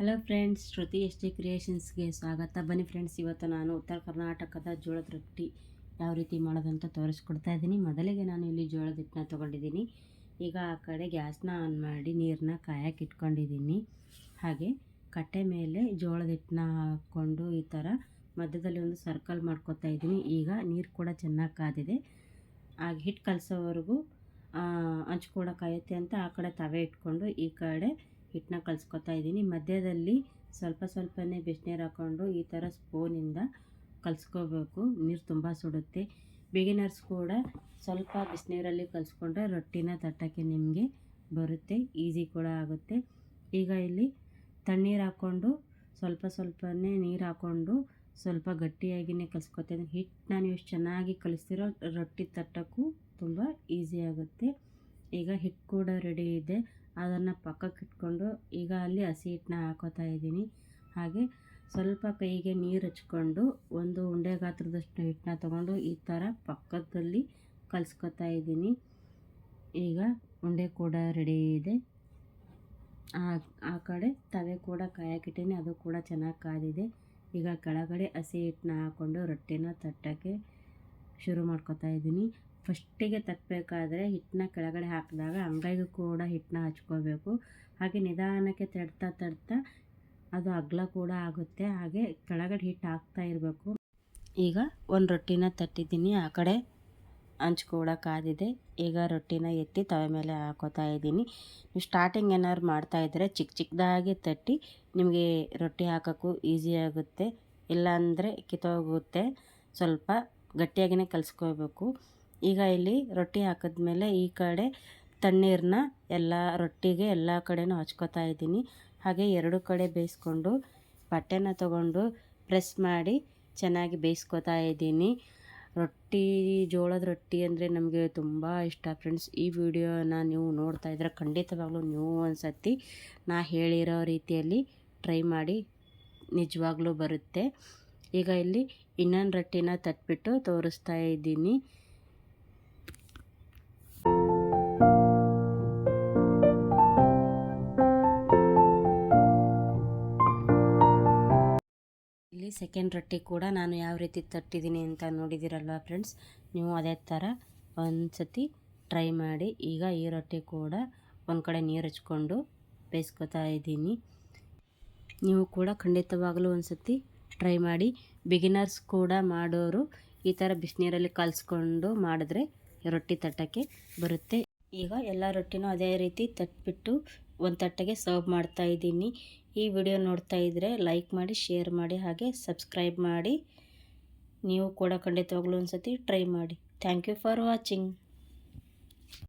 Hello friends Shruti S T ಕ್ರಿಯೇಷನ್ಸ್ಗೆ ಸ್ವಾಗತ. ಬನ್ನಿ friends ಇವತ್ತು ನಾನು ಉತ್ತರ ಕರ್ನಾಟಕದ ಜೋಳದ ರೊಟ್ಟಿ ಯಾವ ರೀತಿ ಮಾಡೋದಂತ ತೋರಿಸ್ಕೊಡ್ತಾ ಇದ್ದೀನಿ. ಮೊದಲಿಗೆ ನಾನು ಇಲ್ಲಿ ಜೋಳದ ಹಿಟ್ಟನ್ನ ತೊಗೊಂಡಿದ್ದೀನಿ. ಈಗ ಆ ಕಡೆ ಗ್ಯಾಸ್ನ ಆನ್ ಮಾಡಿ ನೀರನ್ನ ಕಾಯಕ್ಕೆ ಇಟ್ಕೊಂಡಿದ್ದೀನಿ. ಹಾಗೆ ಕಟ್ಟೆ ಮೇಲೆ ಜೋಳದ ಹಿಟ್ಟನ್ನ ಹಾಕ್ಕೊಂಡು ಈ ಥರ ಮಧ್ಯದಲ್ಲಿ ಒಂದು ಸರ್ಕಲ್ ಮಾಡ್ಕೊತಾ ಇದ್ದೀನಿ. ಈಗ ನೀರು ಕೂಡ ಚೆನ್ನಾಗಿ ಕಾದಿದೆ. ಆಗ ಹಿಟ್ಟು ಕಲಸೋವರೆಗೂ ಹಂಚು ಕೂಡ ಕಾಯುತ್ತೆ ಅಂತ ಆ ಕಡೆ ತವೆ ಇಟ್ಕೊಂಡು ಈ ಕಡೆ ಹಿಟ್ಟನ್ನ ಕಲಿಸ್ಕೊತಾ ಇದ್ದೀನಿ. ಮಧ್ಯದಲ್ಲಿ ಸ್ವಲ್ಪ ಸ್ವಲ್ಪನೇ ಬಿಸಿನೀರು ಹಾಕ್ಕೊಂಡು ಈ ಥರ ಸ್ಪೂನಿಂದ ಕಲಿಸ್ಕೋಬೇಕು. ನೀರು ತುಂಬ ಸುಡುತ್ತೆ. ಬಿಗಿನರ್ಸ್ ಕೂಡ ಸ್ವಲ್ಪ ಬಿಸಿನೀರಲ್ಲಿ ಕಲಿಸ್ಕೊಂಡ್ರೆ ರೊಟ್ಟಿನ ತಟ್ಟಕ್ಕೆ ನಿಮಗೆ ಬರುತ್ತೆ, ಈಸಿ ಕೂಡ ಆಗುತ್ತೆ. ಈಗ ಇಲ್ಲಿ ತಣ್ಣೀರು ಹಾಕ್ಕೊಂಡು ಸ್ವಲ್ಪ ಸ್ವಲ್ಪನೇ ನೀರು ಹಾಕ್ಕೊಂಡು ಸ್ವಲ್ಪ ಗಟ್ಟಿಯಾಗಿಯೇ ಕಲಿಸ್ಕೊತೀನಿ ಹಿಟ್ಟು ನೀವು ಎಷ್ಟು ಚೆನ್ನಾಗಿ ಕಲಿಸ್ತಿರೋ ರೊಟ್ಟಿ ತಟ್ಟಕ್ಕೂ ತುಂಬ ಈಸಿ ಆಗುತ್ತೆ. ಈಗ ಹಿಟ್ಟು ಕೂಡ ರೆಡಿ ಇದೆ. ಅದನ್ನು ಪಕ್ಕಕ್ಕೆ ಇಟ್ಕೊಂಡು ಈಗ ಅಲ್ಲಿ ಹಸಿ ಹಿಟ್ಟನ್ನ ಹಾಕೋತಾ ಇದ್ದೀನಿ. ಹಾಗೆ ಸ್ವಲ್ಪ ಕೈಗೆ ನೀರು ಹಚ್ಕೊಂಡು ಒಂದು ಉಂಡೆ ಗಾತ್ರದಷ್ಟು ಹಿಟ್ಟನ್ನ ತೊಗೊಂಡು ಈ ಥರ ಪಕ್ಕದಲ್ಲಿ ಕಲಿಸ್ಕೊತಾ ಇದ್ದೀನಿ. ಈಗ ಉಂಡೆ ಕೂಡ ರೆಡಿ ಇದೆ. ಆ ಕಡೆ ತವೆ ಕೂಡ ಕಾಯಕ್ಕಿಟ್ಟೀನಿ ಅದು ಕೂಡ ಚೆನ್ನಾಗಿ ಕಾದಿದೆ. ಈಗ ಕೆಳಗಡೆ ಹಸಿ ಹಿಟ್ಟನ್ನ ಹಾಕ್ಕೊಂಡು ರೊಟ್ಟಿನ ತಟ್ಟಕ್ಕೆ ಶುರು ಮಾಡ್ಕೊತಾ ಇದ್ದೀನಿ. ಫಸ್ಟಿಗೆ ತಟ್ಟಬೇಕಾದ್ರೆ ಹಿಟ್ಟನ್ನ ಕೆಳಗಡೆ ಹಾಕಿದಾಗ ಅಂಗೈಗೂ ಕೂಡ ಹಿಟ್ಟನ್ನ ಹಚ್ಕೋಬೇಕು ಹಾಗೆ ನಿಧಾನಕ್ಕೆ ತಡ್ತಾ ತಡ್ತಾ ಅದು ಅಗಲ ಕೂಡ ಆಗುತ್ತೆ. ಹಾಗೆ ಕೆಳಗಡೆ ಹಿಟ್ಟು ಹಾಕ್ತಾ ಇರಬೇಕು. ಈಗ ಒಂದು ರೊಟ್ಟಿನ ತಟ್ಟಿದ್ದೀನಿ. ಆ ಕಡೆ ಹಂಚು ಕೂಡ ಕಾದಿದೆ. ಈಗ ರೊಟ್ಟಿನ ಎತ್ತಿ ತವೆ ಮೇಲೆ ಹಾಕೋತಾ ಇದ್ದೀನಿ. ನೀವು ಸ್ಟಾರ್ಟಿಂಗ್ ಏನಾದ್ರು ಮಾಡ್ತಾಯಿದ್ರೆ ಚಿಕ್ಕ ಚಿಕ್ಕದಾಗಿ ತಟ್ಟಿ ನಿಮಗೆ ರೊಟ್ಟಿ ಹಾಕೋಕ್ಕೂ ಈಸಿ ಆಗುತ್ತೆ. ಇಲ್ಲಾಂದರೆ ಕಿತ್ತೋಗುತ್ತೆ. ಸ್ವಲ್ಪ ಗಟ್ಟಿಯಾಗಿಯೇ ಕಲಿಸ್ಕೋಬೇಕು ಈಗ ಇಲ್ಲಿ ರೊಟ್ಟಿ ಹಾಕಿದ್ಮೇಲೆ ಈ ಕಡೆ ತಣ್ಣೀರನ್ನ ಎಲ್ಲ ರೊಟ್ಟಿಗೆ ಎಲ್ಲ ಕಡೆನೂ ಹಚ್ಕೋತಾ ಇದ್ದೀನಿ. ಹಾಗೆ ಎರಡು ಕಡೆ ಬೇಯಿಸ್ಕೊಂಡು ಬಟ್ಟೆನ ತಗೊಂಡು ಪ್ರೆಸ್ ಮಾಡಿ ಚೆನ್ನಾಗಿ ಬೇಯಿಸ್ಕೊತಾ ಇದ್ದೀನಿ. ರೊಟ್ಟಿ, ಜೋಳದ ರೊಟ್ಟಿ ಅಂದರೆ ನಮಗೆ ತುಂಬ ಇಷ್ಟ ಫ್ರೆಂಡ್ಸ್. ಈ ವಿಡಿಯೋನ ನೀವು ನೋಡ್ತಾ ಇದ್ರೆ ಖಂಡಿತವಾಗ್ಲೂ ನೀವು ಒಂದು ನಾ ಹೇಳಿರೋ ರೀತಿಯಲ್ಲಿ ಟ್ರೈ ಮಾಡಿ ನಿಜವಾಗ್ಲೂ ಬರುತ್ತೆ. ಈಗ ಇಲ್ಲಿ ಇನ್ನೊಂದು ರೊಟ್ಟಿನ ತಟ್ಬಿಟ್ಟು ತೋರಿಸ್ತಾ ಇದ್ದೀನಿ. ಸೆಕೆಂಡ್ ರೊಟ್ಟಿ ಕೂಡ ನಾನು ಯಾವ ರೀತಿ ತಟ್ಟಿದ್ದೀನಿ ಅಂತ ನೋಡಿದ್ದೀರಲ್ವ ಫ್ರೆಂಡ್ಸ್ ನೀವು ಅದೇ ಥರ ಒಂದು ಸತಿ ಟ್ರೈ ಮಾಡಿ, ಈಗ ಈ ರೊಟ್ಟಿ ಕೂಡ ಒಂದು ಕಡೆ ನೀರು ಹಚ್ಕೊಂಡು ಬೇಯಿಸ್ಕೊತಾ ಇದ್ದೀನಿ. ನೀವು ಕೂಡ ಖಂಡಿತವಾಗಲೂ ಒಂದು ಸತಿ ಟ್ರೈ ಮಾಡಿ. ಬಿಗಿನರ್ಸ್ ಕೂಡ ಮಾಡೋರು ಈ ಥರ ಬಿಸಿನೀರಲ್ಲಿ ಕಲಿಸ್ಕೊಂಡು ಮಾಡಿದ್ರೆ ರೊಟ್ಟಿ ತಟ್ಟಕ್ಕೆ ಬರುತ್ತೆ. ಈಗ ಎಲ್ಲ ರೊಟ್ಟಿನೂ ಅದೇ ರೀತಿ ತಟ್ಬಿಟ್ಟು ಒಂದು ತಟ್ಟೆಗೆ ಸರ್ವ್ ಮಾಡ್ತಾ ಇದ್ದೀನಿ. ಈ ವಿಡಿಯೋ ನೋಡ್ತಾ ಇದ್ದರೆ ಲೈಕ್ ಮಾಡಿ, ಶೇರ್ ಮಾಡಿ ಹಾಗೆ ಸಬ್ಸ್ಕ್ರೈಬ್ ಮಾಡಿ. ನೀವು ಕೂಡ ಖಂಡಿತವಾಗ್ಲೂ ಒಂದು ಸತಿ ಟ್ರೈ ಮಾಡಿ. Thank you for watching.